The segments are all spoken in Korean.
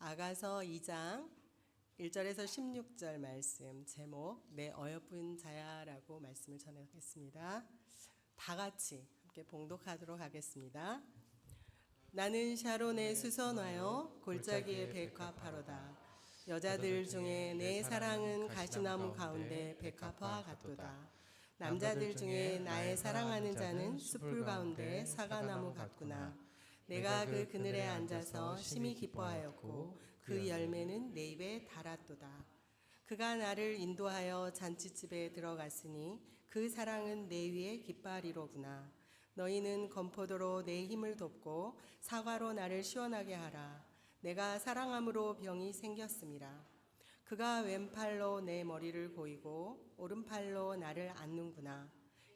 아가서 2장 1절에서 16절 말씀 제목 내 어여쁜 자야라고 말씀을 전하겠습니다. 다 같이 함께 봉독하도록 하겠습니다. 나는 샤론에 수선하여 골짜기에 백합하로다. 여자들 중에 내 사랑은 가시나무 가운데 백합화 같도다. 남자들 중에 나의 사랑하는 자는 숲풀 가운데 사과나무 같구나. 내가 그 그늘에 앉아서 심히 기뻐하였고 그 열매는 내 입에 달았도다. 그가 나를 인도하여 잔치집에 들어갔으니 그 사랑은 내 위에 깃발이로구나. 너희는 건포도로 내 힘을 돕고 사과로 나를 시원하게 하라. 내가 사랑함으로 병이 생겼음이라. 그가 왼팔로 내 머리를 고이고 오른팔로 나를 안는구나.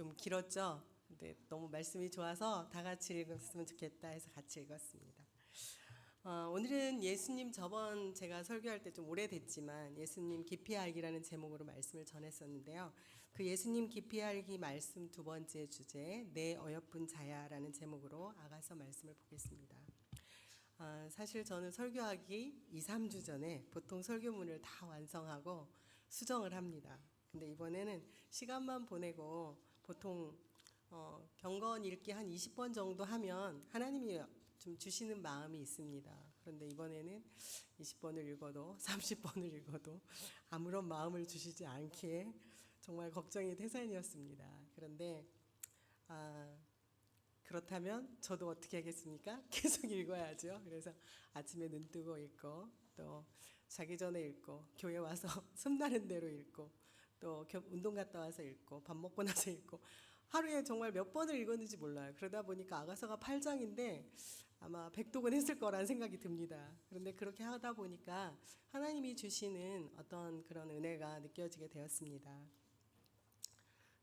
좀 길었죠? 근데 너무 말씀이 좋아서 다 같이 읽었으면 좋겠다 해서 같이 읽었습니다. 어, 오늘은 예수님 저번 제가 설교할 때 좀 오래됐지만 예수님 깊이 알기라는 제목으로 말씀을 전했었는데요. 그 예수님 깊이 알기 말씀 두 번째 주제 내 어여쁜 자야라는 제목으로 아가서 말씀을 보겠습니다. 아, 사실 저는 설교하기 2, 3주 전에 보통 설교문을 다 완성하고 수정을 합니다. 근데 이번에는 시간만 보내고 보통 어, 경건 읽기 한 20번 정도 하면 하나님이 좀 주시는 마음이 있습니다. 그런데 이번에는 20번을 읽어도 30번을 읽어도 아무런 마음을 주시지 않기에 정말 걱정이 태산이었습니다. 그런데 아, 그렇다면 저도 어떻게 하겠습니까? 계속 읽어야죠. 그래서 아침에 눈 뜨고 읽고 또 자기 전에 읽고 교회 와서 숨나는 대로 읽고 또 운동 갔다 와서 읽고 밥 먹고 나서 읽고 하루에 정말 몇 번을 읽었는지 몰라요. 그러다 보니까 아가서가 8장인데 아마 백독은 했을 거란 생각이 듭니다. 그런데 그렇게 하다 보니까 하나님이 주시는 어떤 그런 은혜가 느껴지게 되었습니다.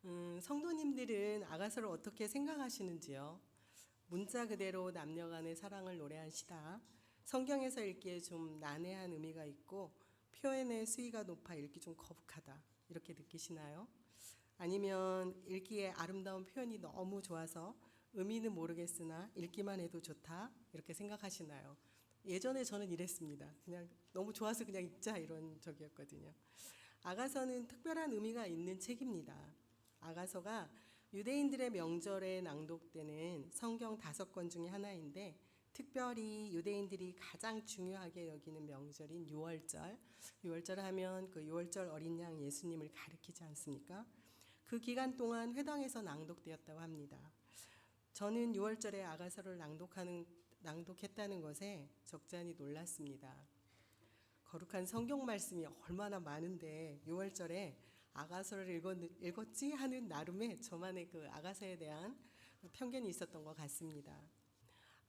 음, 성도님들은 아가서를 어떻게 생각하시는지요? 문자 그대로 남녀 간의 사랑을 노래한 시다. 성경에서 읽기에 좀 난해한 의미가 있고 표현의 수위가 높아 읽기 좀 거북하다. 이렇게 느끼시나요? 아니면 읽기에 아름다운 표현이 너무 좋아서 의미는 모르겠으나 읽기만 해도 좋다. 이렇게 생각하시나요? 예전에 저는 이랬습니다. 그냥 너무 좋아서 그냥 읽자 이런 적이었거든요. 아가서는 특별한 의미가 있는 책입니다. 아가서가 유대인들의 명절에 낭독되는 성경 다섯 권 중에 하나인데 특별히 유대인들이 가장 중요하게 여기는 명절인 6월절. 6월절 하면 그 6월절 어린 양 예수님을 가리키지 않습니까? 그 기간 동안 회당에서 낭독되었다고 합니다. 저는 6월절에 아가서를 낭독하는 낭독했다는 것에 적잖이 놀랐습니다. 거룩한 성경 말씀이 얼마나 많은데 6월절에 아가서를 읽었, 읽었지 하는 나름의 저만의 그 아가서에 대한 편견이 있었던 것 같습니다.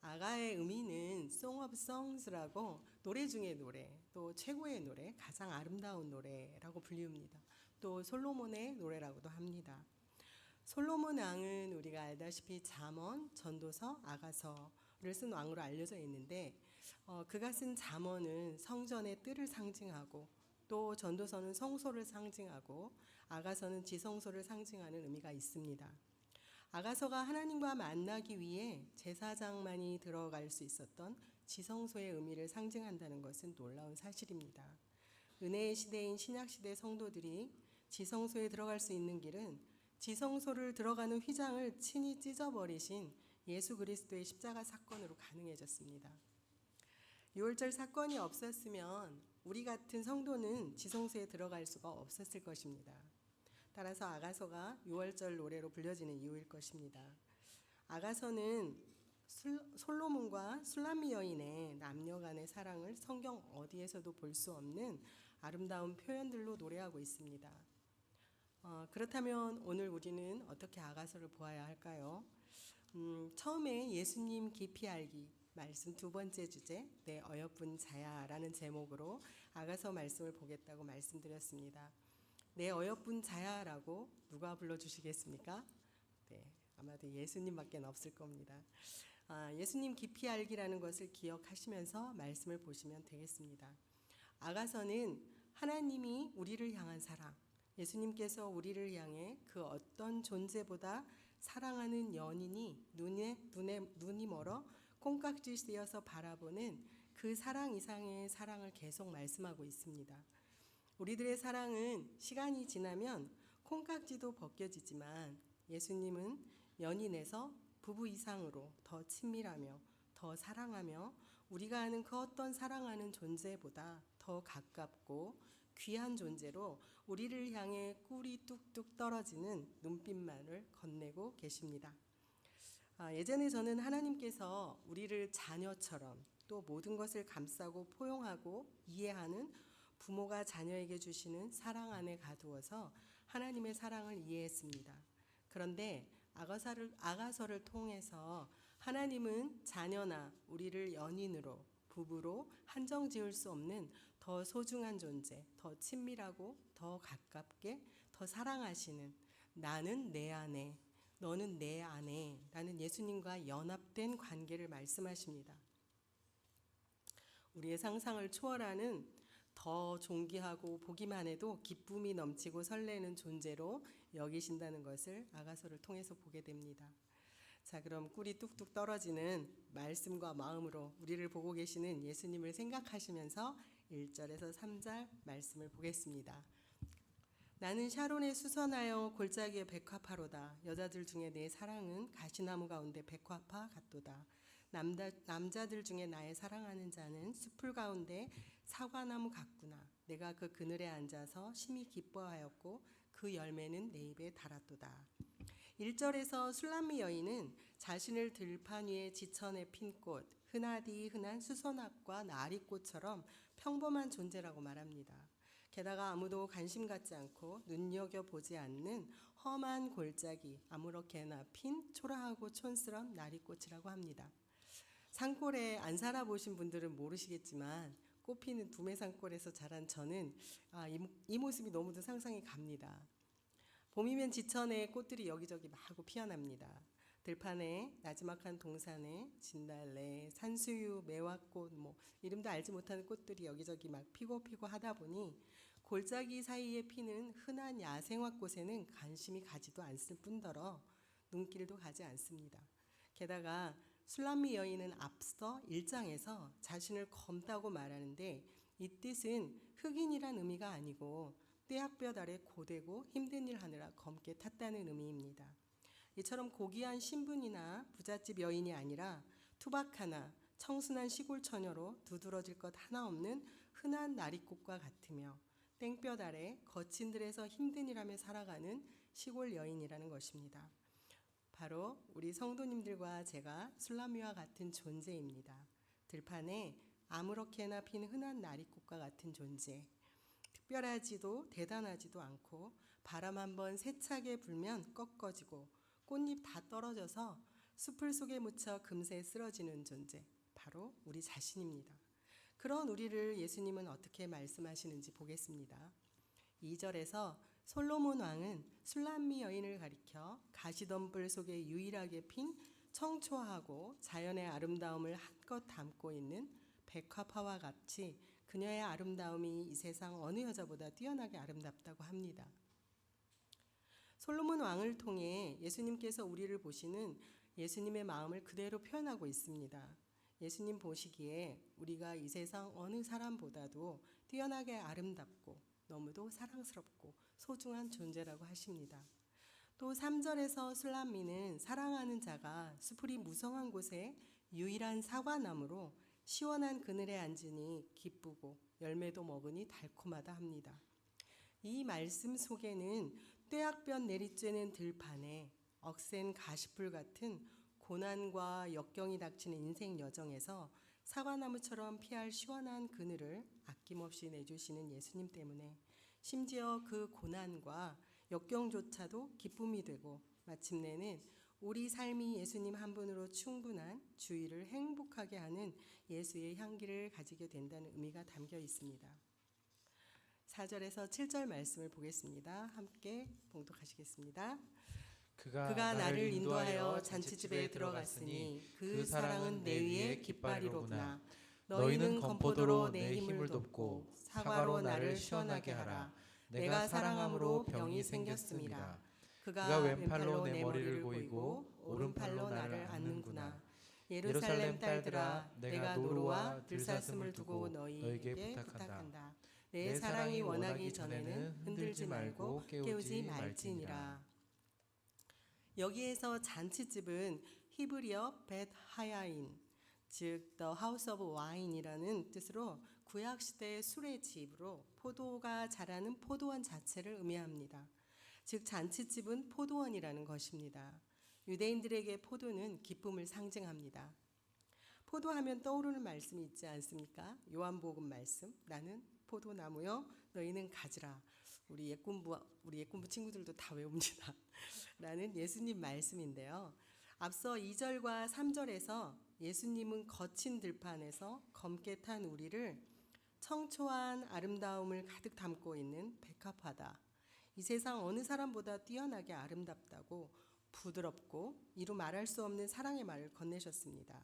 아가의 의미는 Song of Songs라고 노래 중의 노래, 또 최고의 노래, 가장 아름다운 노래라고 불리웁니다. 또 솔로몬의 노래라고도 합니다. 솔로몬 왕은 우리가 알다시피 잠언, 전도서, 아가서를 쓴 왕으로 알려져 있는데 어, 그가 쓴 잠언은 성전의 뜰을 상징하고 또 전도서는 성소를 상징하고 아가서는 지성소를 상징하는 의미가 있습니다. 아가서가 하나님과 만나기 위해 제사장만이 들어갈 수 있었던 지성소의 의미를 상징한다는 것은 놀라운 사실입니다. 은혜의 시대인 신약 시대 성도들이 지성소에 들어갈 수 있는 길은 지성소를 들어가는 휘장을 친히 찢어버리신 예수 그리스도의 십자가 사건으로 가능해졌습니다. 유월절 사건이 없었으면 우리 같은 성도는 지성소에 들어갈 수가 없었을 것입니다. 따라서 아가서가 유월절 노래로 불려지는 이유일 것입니다. 아가서는 술- 솔로몬과 술라미 여인의 남녀 간의 사랑을 성경 어디에서도 볼 수 없는 아름다운 표현들로 노래하고 있습니다. 어, 그렇다면 오늘 우리는 어떻게 아가서를 보아야 할까요? 음, 처음에 예수님 깊이 알기 말씀 두 번째 주제 내 어여쁜 자야라는 제목으로 아가서 말씀을 보겠다고 말씀드렸습니다. 내 어여쁜 자야라고 누가 불러주시겠습니까? 네, 아마도 예수님밖에 없을 겁니다. 아, 예수님 깊이 알기라는 것을 기억하시면서 말씀을 보시면 되겠습니다. 아가서는 하나님이 우리를 향한 사랑, 예수님께서 우리를 향해 그 어떤 존재보다 사랑하는 연인이 눈에 눈에 눈이 멀어 콩깍지 씌어서 바라보는 그 사랑 이상의 사랑을 계속 말씀하고 있습니다. 우리들의 사랑은 시간이 지나면 콩깍지도 벗겨지지만 예수님은 연인에서 부부 이상으로 더 친밀하며 더 사랑하며 우리가 아는 그 어떤 사랑하는 존재보다 더 가깝고 귀한 존재로 우리를 향해 꿀이 뚝뚝 떨어지는 눈빛만을 건네고 계십니다. 아, 예전에 저는 하나님께서 우리를 자녀처럼 또 모든 것을 감싸고 포용하고 이해하는 부모가 자녀에게 주시는 사랑 안에 가두어서 하나님의 사랑을 이해했습니다. 그런데 아가서를, 아가서를 통해서 하나님은 자녀나 우리를 연인으로 부부로 한정 지을 수 없는 더 소중한 존재, 더 친밀하고 더 가깝게 더 사랑하시는 나는 내 안에 너는 내 안에 라는 예수님과 연합된 관계를 말씀하십니다. 우리의 상상을 초월하는 더 존귀하고 보기만 해도 기쁨이 넘치고 설레는 존재로 여기신다는 것을 아가서를 통해서 보게 됩니다. 자, 그럼 꿀이 뚝뚝 떨어지는 말씀과 마음으로 우리를 보고 계시는 예수님을 생각하시면서 1절에서 3절 말씀을 보겠습니다. 나는 샤론에 수선하여 골짜기에 백화파로다. 여자들 중에 내 사랑은 가시나무 가운데 백화파 같도다. 남자, 남자들 중에 나의 사랑하는 자는 숲풀 가운데 사과나무 같구나. 내가 그 그늘에 앉아서 심히 기뻐하였고 그 열매는 내 입에 달았도다. 1절에서 술람미 여인은 자신을 들판 위에 지천에 핀 꽃, 흔하디 흔한 수선합과 나리꽃처럼 평범한 존재라고 말합니다. 게다가 아무도 관심 갖지 않고 눈여겨 보지 않는 험한 골짜기 아무렇게나 핀 초라하고 촌스런 나리꽃이라고 합니다. 산골에 안 살아보신 분들은 모르시겠지만 꽃피는 두메 산골에서 자란 저는 아, 이, 이 모습이 너무도 상상이 갑니다. 봄이면 지천에 꽃들이 여기저기 마구 피어납니다. 들판에 나지막한 동산에 진달래, 산수유, 매화꽃 뭐 이름도 알지 못하는 꽃들이 여기저기 막 피고 피고 하다 보니 골짜기 사이에 피는 흔한 야생화꽃에는 관심이 가지도 않을 뿐더러 눈길도 가지 않습니다. 게다가 술람미 여인은 앞서 1장에서 자신을 검다고 말하는데 이 뜻은 흑인이란 의미가 아니고 떼학볕 아래 고되고 힘든 일 하느라 검게 탔다는 의미입니다. 이처럼 고귀한 신분이나 부잣집 여인이 아니라 투박하나 청순한 시골 처녀로 두드러질 것 하나 없는 흔한 나리꽃과 같으며 땡볕 아래 거친 들에서 힘든 일하며 살아가는 시골 여인이라는 것입니다. 바로 우리 성도님들과 제가 술라미와 같은 존재입니다. 들판에 아무렇게나 핀 흔한 나리꽃과 같은 존재. 특별하지도 대단하지도 않고 바람 한번 세차게 불면 꺾어지고 꽃잎 다 떨어져서 숲을 속에 묻혀 금세 쓰러지는 존재. 바로 우리 자신입니다. 그런 우리를 예수님은 어떻게 말씀하시는지 보겠습니다. 2절에서 솔로몬 왕은 술람미 여인을 가리켜 가시덤불 속에 유일하게 핀 청초하고 자연의 아름다움을 한껏 담고 있는 백화파와 같이 그녀의 아름다움이 이 세상 어느 여자보다 뛰어나게 아름답다고 합니다. 솔로몬 왕을 통해 예수님께서 우리를 보시는 예수님의 마음을 그대로 표현하고 있습니다. 예수님 보시기에 우리가 이 세상 어느 사람보다도 뛰어나게 아름답고 너무도 사랑스럽고 소중한 존재라고 하십니다. 또 3절에서 술람미는 사랑하는 자가 수풀이 무성한 곳에 유일한 사과나무로 시원한 그늘에 앉으니 기쁘고 열매도 먹으니 달콤하다 합니다. 이 말씀 속에는 떼약변 내리쬐는 들판에 억센 가시풀 같은 고난과 역경이 닥치는 인생 여정에서 사과나무처럼 피할 시원한 그늘을 아낌없이 내주시는 예수님 때문에 심지어 그 고난과 역경조차도 기쁨이 되고 마침내는 우리 삶이 예수님 한 분으로 충분한 주의를 행복하게 하는 예수의 향기를 가지게 된다는 의미가 담겨 있습니다. 4절에서 7절 말씀을 보겠습니다. 함께 봉독하시겠습니다. 그가, 그가 나를 인도하여 잔치집에 들어갔으니 그 사랑은 내 위에 깃발이로구나. 너희는 건포도로 내 힘을 돕고 사과로 나를 시원하게 하라. 내가 사랑함으로 병이 생겼습니다. 그가 왼팔로 내 머리를 보이고 오른팔로 나를 안는구나. 예루살렘 딸들아, 내가 노루와 들사슴을 두고 너희에게 부탁한다. 내 사랑이 원하기 전에는 흔들지 말고 깨우지 말지니라. 여기에서 잔치집은 히브리어 벳 하야인 즉 The House of Wine이라는 뜻으로 구약 시대의 술의 집으로 포도가 자라는 포도원 자체를 의미합니다. 즉 잔치집은 포도원이라는 것입니다. 유대인들에게 포도는 기쁨을 상징합니다. 포도하면 떠오르는 말씀이 있지 않습니까? 요한복음 말씀. 나는 포도나무요 너희는 가지라. 우리 예꾼부 우리 예꾼부 친구들도 다 외웁니다. 라는 예수님 말씀인데요. 앞서 2절과 3절에서 예수님은 거친 들판에서 검게 탄 우리를 청초한 아름다움을 가득 담고 있는 백합화다. 이 세상 어느 사람보다 뛰어나게 아름답다고 부드럽고 이루 말할 수 없는 사랑의 말을 건네셨습니다.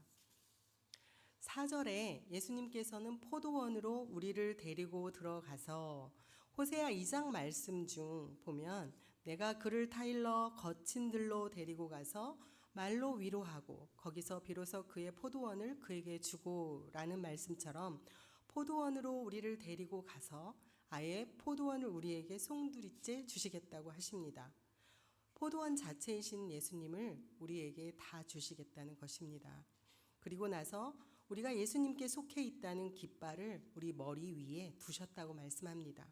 4절에 예수님께서는 포도원으로 우리를 데리고 들어가서 호세아 2장 말씀 중 보면 내가 그를 타일러 거친 들로 데리고 가서 말로 위로하고 거기서 비로소 그의 포도원을 그에게 주고라는 말씀처럼 포도원으로 우리를 데리고 가서 아예 포도원을 우리에게 송두리째 주시겠다고 하십니다. 포도원 자체이신 예수님을 우리에게 다 주시겠다는 것입니다. 그리고 나서 우리가 예수님께 속해 있다는 깃발을 우리 머리 위에 두셨다고 말씀합니다.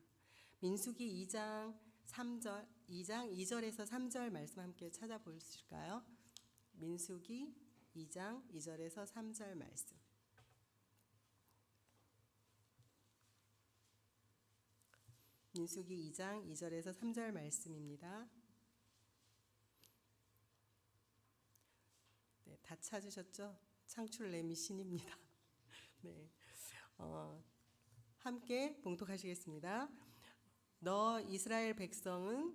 민수기 2장 3절 2장 2절에서 3절 말씀 함께 찾아보실까요? 민수기 2장 2절에서 3절 말씀. 민수기 2장 2절에서 3절 말씀입니다. 네, 다 찾으셨죠? 창출 레미 신입니다. 네, 어, 함께 봉독하시겠습니다. 너 이스라엘 백성은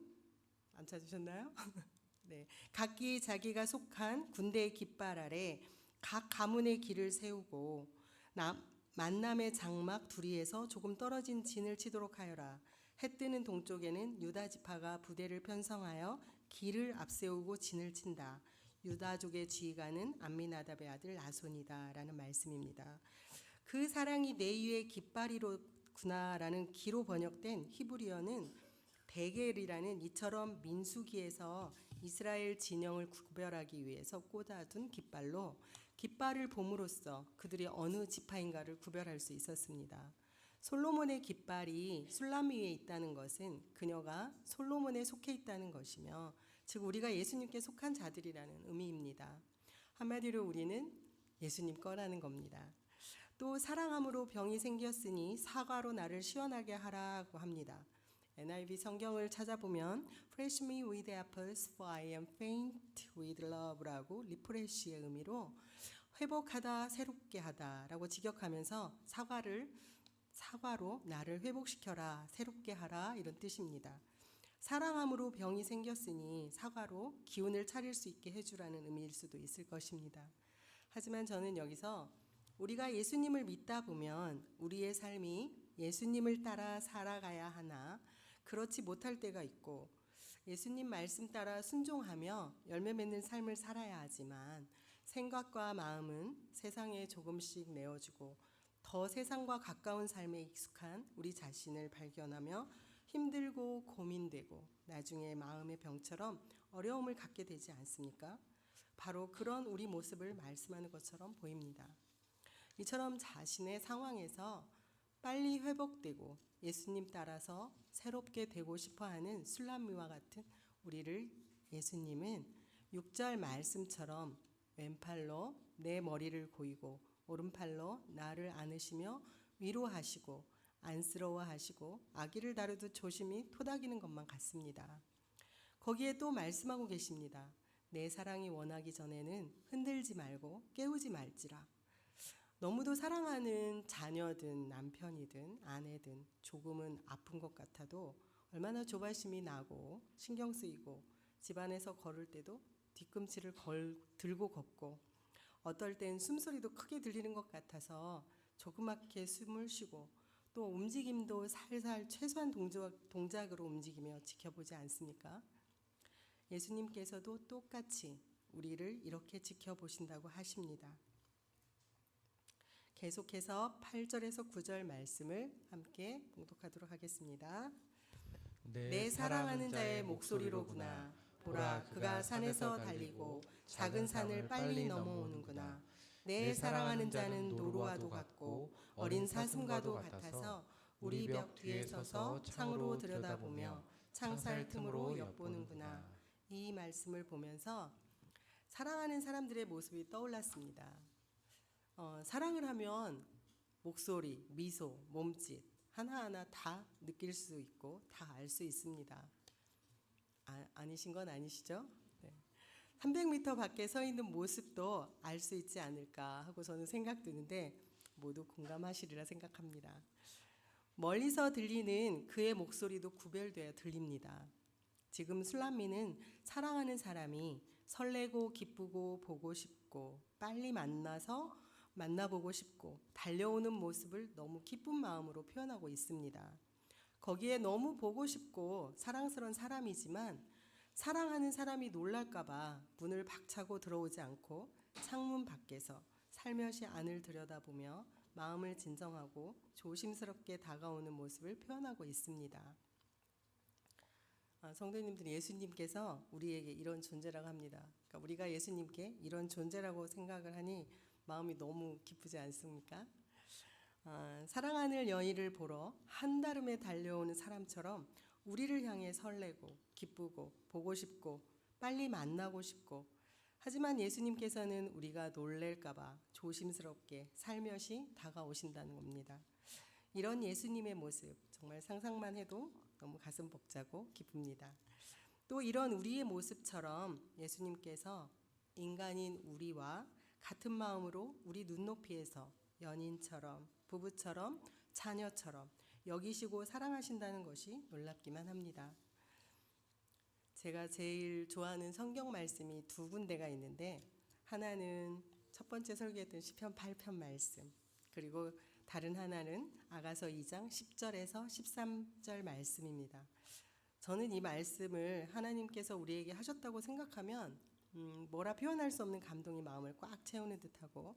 안 찾으셨나요? 네, 각기 자기가 속한 군대의 깃발 아래 각 가문의 길을 세우고 남, 만남의 장막 두리에서 조금 떨어진 진을 치도록 하여라. 해 뜨는 동쪽에는 유다 지파가 부대를 편성하여 길을 앞세우고 진을 친다. 유다족의 지휘관은 암미나답의 아들 나손이다라는 말씀입니다. 그 사랑이 내 위에 깃발이로구나라는 기로 번역된 히브리어는 데겔이라는 이처럼 민수기에서 이스라엘 진영을 구별하기 위해서 꽂아둔 깃발로 깃발을 봄으로써 그들이 어느 지파인가를 구별할 수 있었습니다. 솔로몬의 깃발이 술람 위에 있다는 것은 그녀가 솔로몬에 속해 있다는 것이며 즉 우리가 예수님께 속한 자들이라는 의미입니다. 한마디로 우리는 예수님 거라는 겁니다. 또 사랑함으로 병이 생겼으니 사과로 나를 시원하게 하라고 합니다. NIV 성경을 찾아보면 Fresh me with apples for I am faint with love라고 리프레쉬의 의미로 회복하다 새롭게 하다라고 직역하면서 사과를 사과로 나를 회복시켜라 새롭게 하라 이런 뜻입니다. 사랑함으로 병이 생겼으니 사과로 기운을 차릴 수 있게 해주라는 의미일 수도 있을 것입니다. 하지만 저는 여기서 우리가 예수님을 믿다 보면 우리의 삶이 예수님을 따라 살아가야 하나 그렇지 못할 때가 있고 예수님 말씀 따라 순종하며 열매 맺는 삶을 살아야 하지만 생각과 마음은 세상에 조금씩 내어주고 더 세상과 가까운 삶에 익숙한 우리 자신을 발견하며 힘들고 고민되고 나중에 마음의 병처럼 어려움을 갖게 되지 않습니까? 바로 그런 우리 모습을 말씀하는 것처럼 보입니다. 이처럼 자신의 상황에서 빨리 회복되고 예수님 따라서 새롭게 되고 싶어 하는 술람미와 같은 우리를 예수님은 6절 말씀처럼 왼팔로 내 머리를 고이고 오른팔로 나를 안으시며 위로하시고 안쓰러워하시고 아기를 다루듯 조심히 토닥이는 것만 같습니다. 거기에 또 말씀하고 계십니다. 내 사랑이 원하기 전에는 흔들지 말고 깨우지 말지라. 너무도 사랑하는 자녀든 남편이든 아내든 조금은 아픈 것 같아도 얼마나 조바심이 나고 신경 쓰이고 집안에서 걸을 때도 뒤꿈치를 걸, 들고 걷고 어떨 땐 숨소리도 크게 들리는 것 같아서 조그맣게 숨을 쉬고 또 움직임도 살살 최소한 동작, 동작으로 움직이며 지켜보지 않습니까? 예수님께서도 똑같이 우리를 이렇게 지켜보신다고 하십니다. 계속해서 8절에서 9절 말씀을 함께 봉독하도록 하겠습니다. 내 사랑하는 자의 목소리로구나. 보라, 그가 산에서 달리고 작은 산을 빨리 넘어오는구나. 내 사랑하는 자는 노루와도 같고 어린 사슴과도 같아서 우리 벽 뒤에 서서 창으로 들여다보며 창살 틈으로 엿보는구나. 이 말씀을 보면서 사랑하는 사람들의 모습이 떠올랐습니다. 어, 사랑을 하면 목소리, 미소, 몸짓 하나하나 다 느낄 수 있고 다 알 수 있습니다. 아, 아니신 건 아니시죠? 네. 300m 밖에 서 있는 모습도 알 수 있지 않을까 하고 저는 생각 드는데 모두 공감하시리라 생각합니다. 멀리서 들리는 그의 목소리도 구별되어 들립니다. 지금 술람미는 사랑하는 사람이 설레고 기쁘고 보고 싶고 빨리 만나서 만나보고 싶고 달려오는 모습을 너무 기쁜 마음으로 표현하고 있습니다. 거기에 너무 보고 싶고 사랑스러운 사람이지만 사랑하는 사람이 놀랄까봐 문을 박차고 들어오지 않고 창문 밖에서 살며시 안을 들여다보며 마음을 진정하고 조심스럽게 다가오는 모습을 표현하고 있습니다. 아, 성도님들이 예수님께서 우리에게 이런 존재라고 합니다. 그러니까 우리가 예수님께 이런 존재라고 생각을 하니 마음이 너무 기쁘지 않습니까? 아, 사랑하는 연인을 보러 한달음에 달려오는 사람처럼 우리를 향해 설레고 기쁘고 보고 싶고 빨리 만나고 싶고 하지만 예수님께서는 우리가 놀랄까봐 조심스럽게 살며시 다가오신다는 겁니다. 이런 예수님의 모습 정말 상상만 해도 너무 가슴 벅차고 기쁩니다. 또 이런 우리의 모습처럼 예수님께서 인간인 우리와 같은 마음으로 우리 눈높이에서 연인처럼 부부처럼 자녀처럼 여기시고 사랑하신다는 것이 놀랍기만 합니다. 제가 제일 좋아하는 성경 말씀이 두 군데가 있는데 하나는 첫 번째 설교했던 시편 8편 말씀 그리고 다른 하나는 아가서 2장 10절에서 13절 말씀입니다. 저는 이 말씀을 하나님께서 우리에게 하셨다고 생각하면 음, 뭐라 표현할 수 없는 감동이 마음을 꽉 채우는 듯하고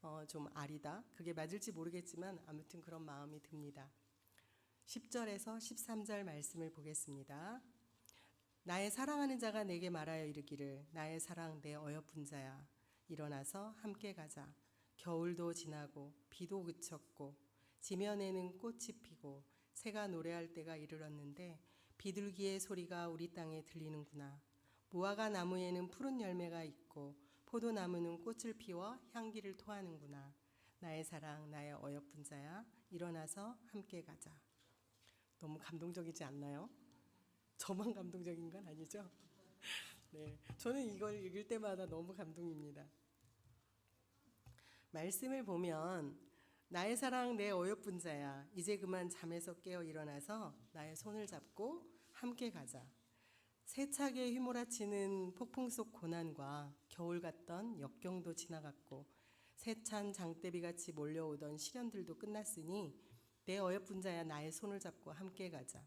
어, 좀 아리다. 그게 맞을지 모르겠지만 아무튼 그런 마음이 듭니다. 10절에서 13절 말씀을 보겠습니다. 나의 사랑하는 자가 내게 말하여 이르기를 나의 사랑 내 어여쁜 자야 일어나서 함께 가자. 겨울도 지나고 비도 그쳤고 지면에는 꽃이 피고 새가 노래할 때가 이르렀는데 비둘기의 소리가 우리 땅에 들리는구나. 무화과 나무에는 푸른 열매가 있고 포도나무는 꽃을 피워 향기를 토하는구나. 나의 사랑, 나의 어여쁜 자야, 일어나서 함께 가자. 너무 감동적이지 않나요? 저만 감동적인 건 아니죠? 네, 저는 이걸 읽을 때마다 너무 감동입니다. 말씀을 보면 나의 사랑 내 어여쁜 자야 이제 그만 잠에서 깨어 일어나서 나의 손을 잡고 함께 가자. 세차게 휘몰아치는 폭풍 속 고난과 겨울 같던 역경도 지나갔고 세찬 장대비 같이 몰려오던 시련들도 끝났으니 내 어여쁜 자야 나의 손을 잡고 함께 가자.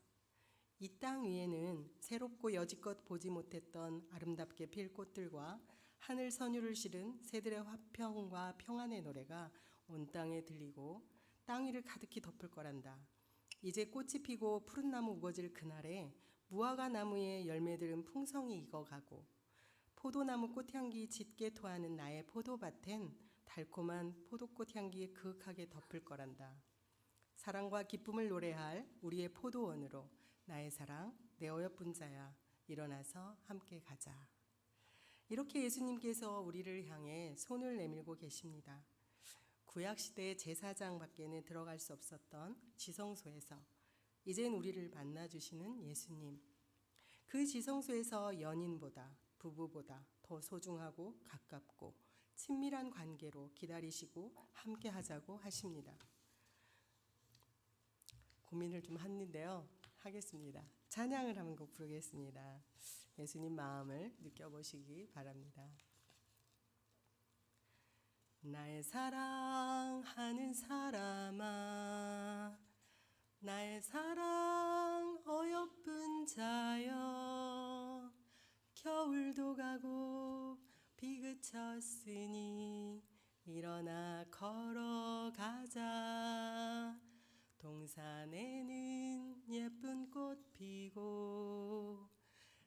이 땅 위에는 새롭고 여지껏 보지 못했던 아름답게 필 꽃들과 하늘 선율을 실은 새들의 화평과 평안의 노래가 온 땅에 들리고 땅 위를 가득히 덮을 거란다. 이제 꽃이 피고 푸른 나무 우거질 그날에 무화과 나무의 열매들은 풍성히 익어가고 포도나무 꽃향기 짙게 토하는 나의 포도밭엔 달콤한 포도꽃 향기 그윽하게 덮을 거란다. 사랑과 기쁨을 노래할 우리의 포도원으로 나의 사랑 내 어여쁜 자야 일어나서 함께 가자. 이렇게 예수님께서 우리를 향해 손을 내밀고 계십니다. 구약 시대 제사장 밖에는 들어갈 수 없었던 지성소에서 이젠 우리를 만나 주시는 예수님. 그 지성소에서 연인보다 부부보다 더 소중하고 가깝고 친밀한 관계로 기다리시고 함께 하자고 하십니다. 고민을 좀 했는데요. 하겠습니다. 찬양을 한 곡 부르겠습니다. 예수님 마음을 느껴보시기 바랍니다. 나의 사랑하는 사람아 나의 사랑 어여쁜 자여. 겨울도 가고 비 그쳤으니 일어나 걸어가자. 동산에는 예쁜 꽃 피고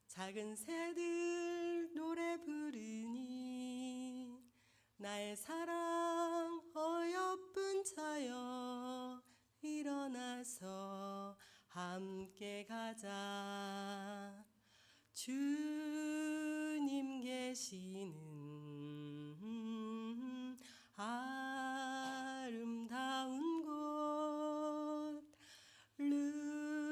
작은 새들 노래 부르니 나의 사랑 가자. 주님 계시는 아름다운 곳. 루루루루루루.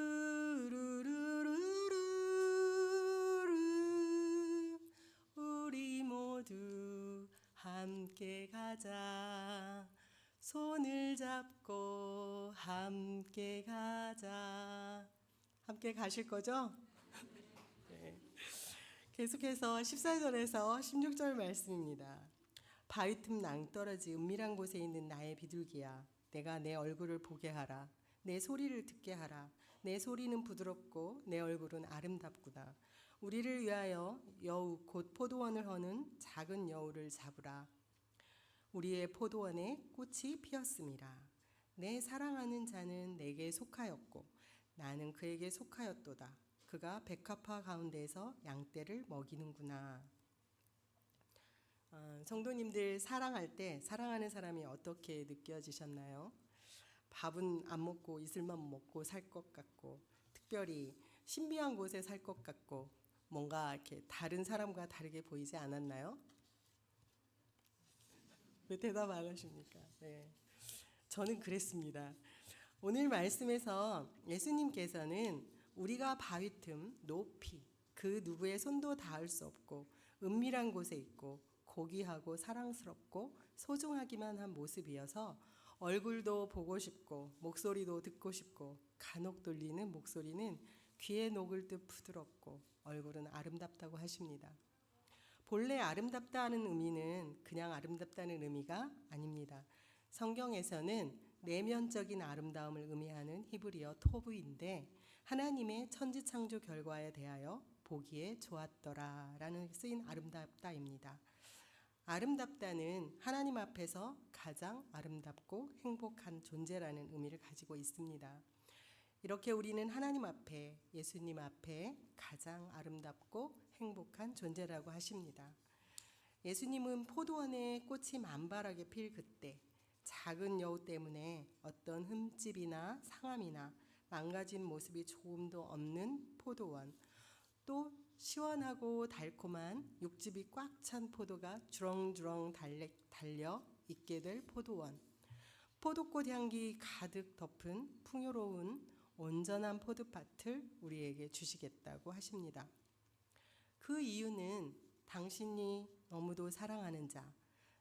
우리 모두 함께 가자. 손을 잡고 함께 가자 함께 가실 거죠? 네. 계속해서 14절에서 16절 말씀입니다. 바위 틈 낭떠러지 은밀한 곳에 있는 나의 비둘기야 내가 내 얼굴을 보게 하라 내 소리를 듣게 하라 내 소리는 부드럽고 내 얼굴은 아름답구나 우리를 위하여 여우 곧 포도원을 허는 작은 여우를 잡으라 우리의 포도원에 꽃이 피었습니다 내 사랑하는 자는 내게 속하였고 나는 그에게 속하였도다 그가 백합화 가운데에서 양떼를 먹이는구나 어, 성도님들 사랑할 때 사랑하는 사람이 어떻게 느껴지셨나요? 밥은 안 먹고 이슬만 먹고 살 것 같고 특별히 신비한 곳에 살 것 같고 뭔가 이렇게 다른 사람과 다르게 보이지 않았나요? 왜 대답 안 하십니까? 네. 저는 그랬습니다. 오늘 말씀에서 예수님께서는 우리가 바위 틈 높이 그 누구의 손도 닿을 수 없고 은밀한 곳에 있고 고귀하고 사랑스럽고 소중하기만 한 모습이어서 얼굴도 보고 싶고 목소리도 듣고 싶고 간혹 돌리는 목소리는 귀에 녹을 듯 부드럽고 얼굴은 아름답다고 하십니다. 본래 아름답다는 의미는 그냥 아름답다는 의미가 아닙니다. 성경에서는 내면적인 아름다움을 의미하는 히브리어 토브인데 하나님의 천지 창조 결과에 대하여 보기에 좋았더라라는 쓰인 아름답다입니다. 아름답다는 하나님 앞에서 가장 아름답고 행복한 존재라는 의미를 가지고 있습니다. 이렇게 우리는 하나님 앞에 예수님 앞에 가장 아름답고 행복한 존재라고 하십니다. 예수님은 포도원에 꽃이 만발하게 필 그때 작은 여우 때문에 어떤 흠집이나 상함이나 망가진 모습이 조금도 없는 포도원 또 시원하고 달콤한 육즙이 꽉 찬 포도가 주렁주렁 달려 있게 될 포도원 포도꽃 향기 가득 덮은 풍요로운 온전한 포도밭을 우리에게 주시겠다고 하십니다. 그 이유는 당신이 너무도 사랑하는 자,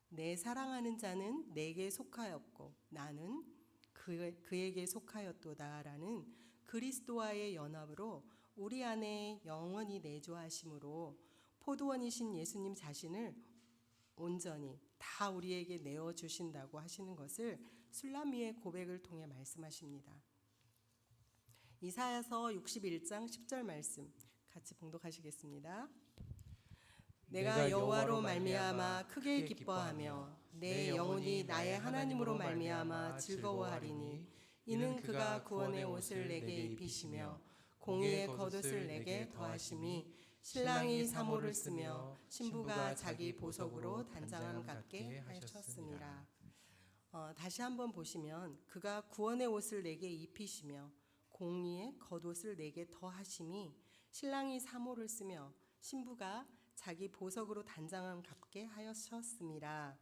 내 사랑하는 자는 내게 속하였고 나는 그, 그에게 속하였도다라는 그리스도와의 연합으로 우리 안에 영원히 내조하심으로 포도원이신 예수님 자신을 온전히 다 우리에게 내어 주신다고 하시는 것을 술람미의 고백을 통해 말씀하십니다. 이사야서 61장 10절 말씀 같이 봉독하시겠습니다. 내가 여호와로 말미암아 크게 기뻐하며 내 영혼이 나의 하나님으로 말미암아 즐거워하리니 이는 그가 구원의 옷을 내게 입히시며 공의의 겉옷을 내게 더하심이 신랑이 사모를 쓰며 신부가 자기 보석으로 단장함 같게 하셨습니다. 어, 다시 한번 보시면 그가 구원의 옷을 내게 입히시며 공의의 겉옷을 내게 더하심이 신랑이 사모를 쓰며 신부가 자기 보석으로 단장함 갚게 하였습니다.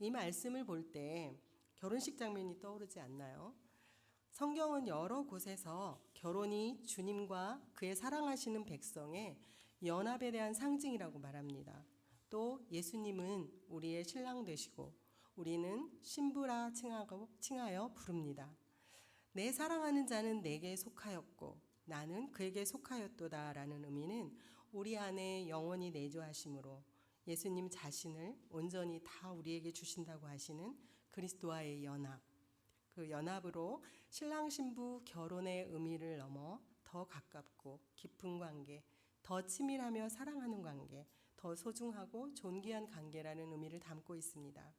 이 말씀을 볼 때 결혼식 장면이 떠오르지 않나요? 성경은 여러 곳에서 결혼이 주님과 그의 사랑하시는 백성의 연합에 대한 상징이라고 말합니다. 또 예수님은 우리의 신랑 되시고 우리는 신부라 칭하고, 칭하여 부릅니다. 내 사랑하는 자는 내게 속하였고 나는 그에게 속하였도다라는 의미는 우리 안에 영원히 내주하심으로 예수님 자신을 온전히 다 우리에게 주신다고 하시는 그리스도와의 연합. 그 연합으로 신랑 신부 결혼의 의미를 넘어 더 가깝고 깊은 관계, 더 치밀하며 사랑하는 관계, 더 소중하고 존귀한 관계라는 의미를 담고 있습니다.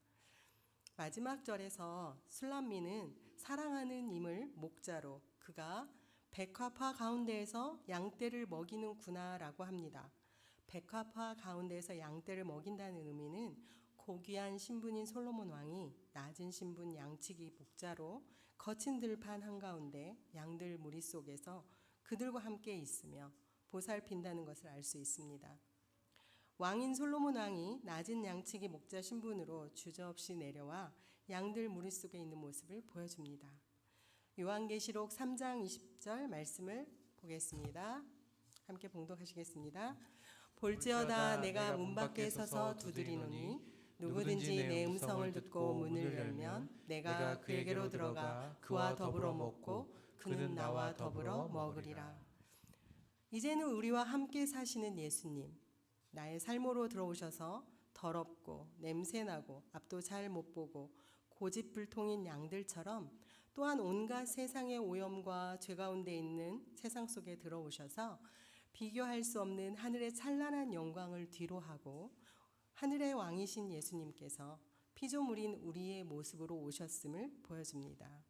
마지막 절에서 술람미는 사랑하는 임을 목자로 그가 백합화 가운데에서 양떼를 먹이는구나라고 합니다. 백합화 가운데에서 양떼를 먹인다는 의미는 고귀한 신분인 솔로몬 왕이 낮은 신분 양치기 목자로 거친 들판 한가운데 양들 무리 속에서 그들과 함께 있으며 보살핀다는 것을 알 수 있습니다. 왕인 솔로몬 왕이 낮은 양치기 목자 신분으로 주저없이 내려와 양들 무리 속에 있는 모습을 보여줍니다. 요한계시록 3장 20절 말씀을 보겠습니다. 함께 봉독하시겠습니다. 볼지어다 내가 문 밖에 서서 두드리노니 누구든지 내 음성을 듣고 문을 열면 내가 그에게로 들어가 그와 더불어 먹고 그는 나와 더불어 먹으리라. 이제는 우리와 함께 사시는 예수님 나의 삶으로 들어오셔서 더럽고 냄새나고 앞도 잘 못 보고 고집불통인 양들처럼 또한 온갖 세상의 오염과 죄 가운데 있는 세상 속에 들어오셔서 비교할 수 없는 하늘의 찬란한 영광을 뒤로하고 하늘의 왕이신 예수님께서 피조물인 우리의 모습으로 오셨음을 보여줍니다.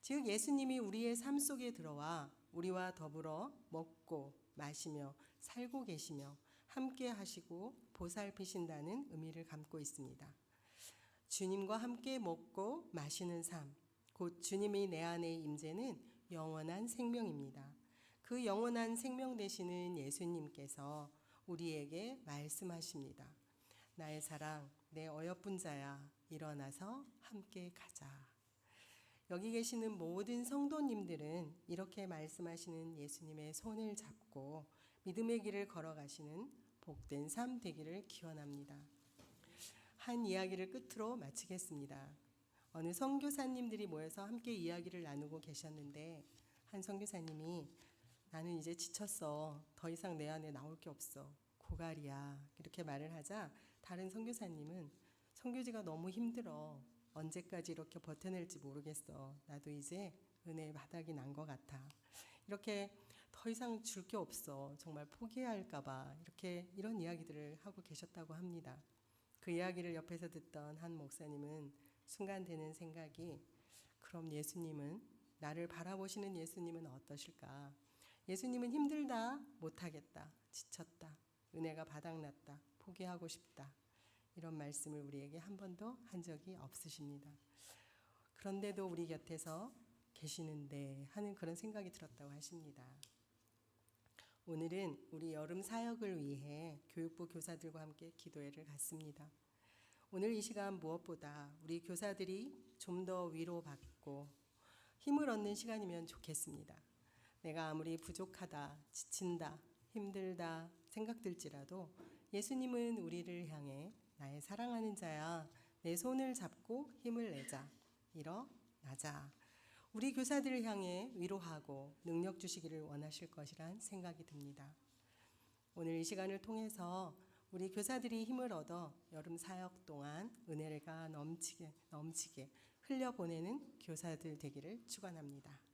즉 예수님이 우리의 삶 속에 들어와 우리와 더불어 먹고 마시며 살고 계시며 함께 하시고 보살피신다는 의미를 담고 있습니다. 주님과 함께 먹고 마시는 삶, 곧 주님이 내 안에 임재는 영원한 생명입니다. 그 영원한 생명 되시는 예수님께서 우리에게 말씀하십니다. 나의 사랑, 내 어여쁜 자야, 일어나서 함께 가자. 여기 계시는 모든 성도님들은 이렇게 말씀하시는 예수님의 손을 잡고 믿음의 길을 걸어가시는 복된 삶 되기를 기원합니다. 한 이야기를 끝으로 마치겠습니다. 어느 선교사님들이 모여서 함께 이야기를 나누고 계셨는데 한 선교사님이 나는 이제 지쳤어. 더 이상 내 안에 나올 게 없어. 고갈이야. 이렇게 말을 하자 다른 선교사님은 선교지가 너무 힘들어. 언제까지 이렇게 버텨낼지 모르겠어. 나도 이제 은혜의 바닥이 난 것 같아. 이렇게 더 이상 줄 게 없어. 정말 포기할까봐 이렇게 이런 이야기들을 하고 계셨다고 합니다. 그 이야기를 옆에서 듣던 한 목사님은 순간 드는 생각이 그럼 예수님은 나를 바라보시는 예수님은 어떠실까? 예수님은 힘들다, 못하겠다, 지쳤다, 은혜가 바닥났다, 포기하고 싶다. 이런 말씀을 우리에게 한 번도 한 적이 없으십니다. 그런데도 우리 곁에서 계시는데 하는 그런 생각이 들었다고 하십니다. 오늘은 우리 여름 사역을 위해 교육부 교사들과 함께 기도회를 갖습니다. 오늘 이 시간 무엇보다 우리 교사들이 좀 더 위로받고 힘을 얻는 시간이면 좋겠습니다. 내가 아무리 부족하다, 지친다, 힘들다 생각들지라도 예수님은 우리를 향해 나의 사랑하는 자야, 내 손을 잡고 힘을 내자, 일어나자. 우리 교사들을 향해 위로하고 능력 주시기를 원하실 것이란 생각이 듭니다. 오늘 이 시간을 통해서 우리 교사들이 힘을 얻어 여름 사역 동안 은혜가 넘치게 넘치게 흘려 보내는 교사들 되기를 축원합니다.